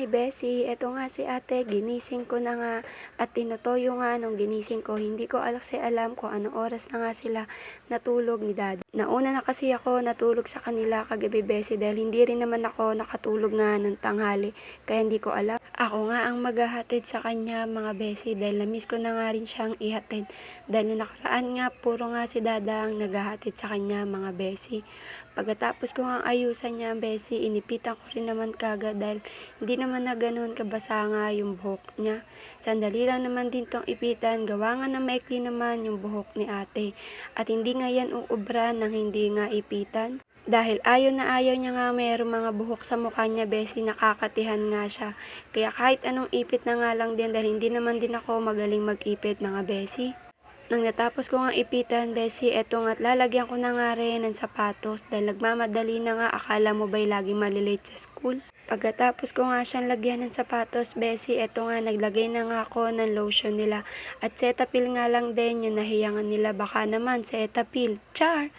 Hi, Bessie. Eto nga si ate, ginising ko na nga at tinutoyo nga nung ginising ko. Hindi ko alas alam kung anong oras na nga sila natulog ni dad. Nauna na kasi ako natulog sa kanila kagabi, Bessie, dahil hindi rin naman ako nakatulog nga ng tanghali. Kaya hindi ko alam. Ako nga ang maghahatid sa kanya, mga Bessie, dahil namiss ko na nga rin siyang ihatid. Dahil nakaraan nga, puro nga si dada ang naghahatid sa kanya, mga Bessie. Pagkatapos ko nga ayusan niya, Bessie, inipitan ko rin naman kagad dahil hindi naman na ganun kabasa nga yung buhok niya. Sandali lang naman din tong ipitan, gawa nga na maikli naman yung buhok ni ate. At hindi nga yan uubra ng hindi nga ipitan. Dahil ayaw na ayaw niya nga mayroong mga buhok sa mukha niya, Bessie, nakakatihan nga siya. Kaya kahit anong ipit na nga lang din dahil hindi naman din ako magaling mag-ipit, mga Bessie. Nang natapos ko nga ipitan, Bessie, eto nga't lalagyan ko na nga rin ng sapatos dahil nagmamadali na nga akala mo ba'y laging malilate sa school. Pagkatapos ko nga siyang lagyan ng sapatos, Bessie, eto nga naglagay na nga ako ng lotion nila. At Cetaphil nga lang din yung nahiyangan nila baka naman Cetaphil. Char!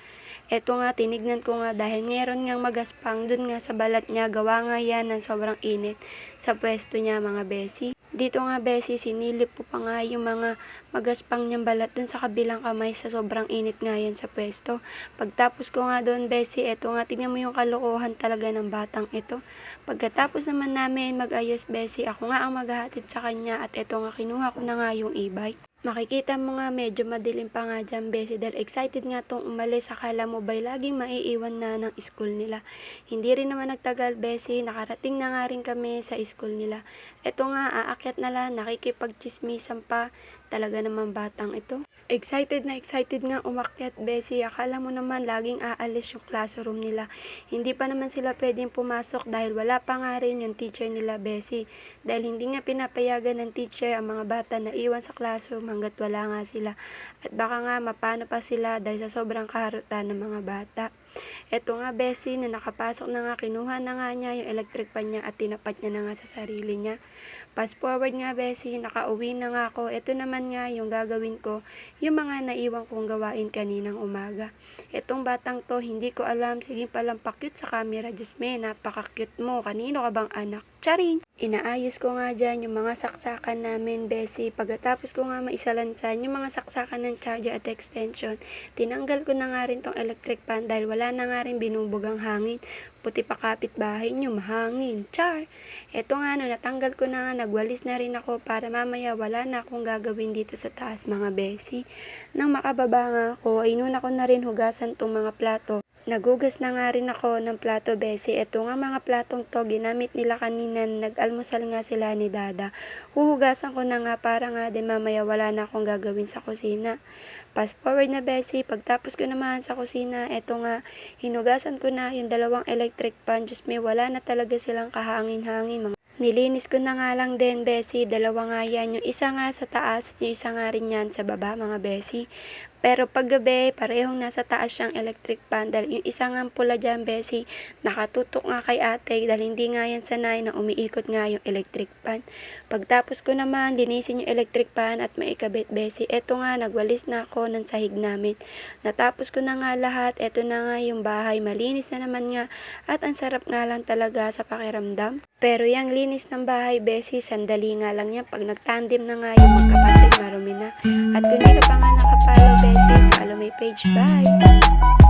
Eto nga, tinignan ko nga dahil meron ngang magaspang dun nga sa balat niya. Gawa nga yan ng sobrang init sa pwesto niya mga besi. Dito nga besi, sinilip ko pa nga yung mga magaspang niyang balat dun sa kabilang kamay sa sobrang init nga yan sa pwesto. Pagtapos ko nga doon besi, eto nga, tingnan mo yung kalokohan talaga ng batang ito. Pagkatapos naman namin mag-ayos besi, ako nga ang maghahatid sa kanya at eto nga, kinuha ko na nga yung e-bike. Makikita mo nga medyo madilim pa nga dyan, Bessie, dahil excited nga tong umalis. Akala mo ba'y laging maiiwan na ng school nila. Hindi rin naman nagtagal, Bessie. Nakarating na nga rin kami sa school nila. Eto nga, aakyat na lang, nakikipagchismisan pa. Talaga naman batang ito. Excited na excited nga umakyat, Bessie. Akala mo naman laging aalis yung classroom nila. Hindi pa naman sila pwedeng pumasok dahil wala pa nga rin yung teacher nila, Bessie. Dahil hindi nga pinapayagan ng teacher ang mga bata na iwan sa classroom hanggat wala nga sila. At baka nga mapano pa sila dahil sa sobrang kaharutan ng mga bata. Eto nga, Bessie, na nakapasok na nga, kinuha na nga niya yung electric pan niya at tinapat niya na nga sa sarili niya. Fast forward nga, Bessie, nakauwi na nga ako. Ito naman nga yung gagawin ko, yung mga naiwan kong gawain kaninang umaga. Etong batang to, hindi ko alam, sige palang pakyut sa camera. Diyos me, napaka-cute mo. Kanino ka bang anak? Charing! Inaayos ko nga dyan yung mga saksakan namin, Bessie. Pagkatapos ko nga maisalansan yung mga saksakan ng charger at extension, tinanggal ko na nga rin tong electric pan dahil wala na nga rin binubugang hangin. Puti pa kapit bahay nyo, mahangin. Char! Eto nga no, natanggal ko na nga, nagwalis na rin ako para mamaya wala na akong gagawin dito sa taas, mga Bessie. Nang makababa nga ako, ay inuna ko na rin hugasan tong mga plato. Nagugas na nga rin ako ng plato, Bessie. Ito nga mga platong to, ginamit nila kanina, nag-almusal nga sila ni Dada. Huhugasan ko na nga para nga din mamaya wala na akong gagawin sa kusina. Fast forward na, Bessie. Pagtapos ko naman sa kusina, eto nga, hinugasan ko na yung dalawang electric pan. Diyos me, wala na talaga silang kahangin-hangin. Mga Nilinis ko na nga lang din, Bessie. Dalawa nga yan. Yung isa nga sa taas, yung isa nga rin yan sa baba, mga Bessie. Pero paggabi, parehong nasa taas siyang electric pan. Dahil yung isa nga pula dyan, Bessie, nakatutok nga kay ate. Dahil hindi nga yan sanay na umiikot nga yung electric pan. Pagtapos ko naman, linisin yung electric pan at maikabit, Bessie. Eto nga, nagwalis na ako ng sahig namin. Natapos ko na nga lahat. Eto na nga yung bahay. Malinis na naman nga. At ang sarap nga lang talaga sa pakiramdam. Pero yung linis ng bahay, Bessie, sandali nga lang yan. Pag nagtandem na nga yung magkapatid, marumi na. At kung hindi ka pa nga nakapalo, Bessie, follow my page. Bye!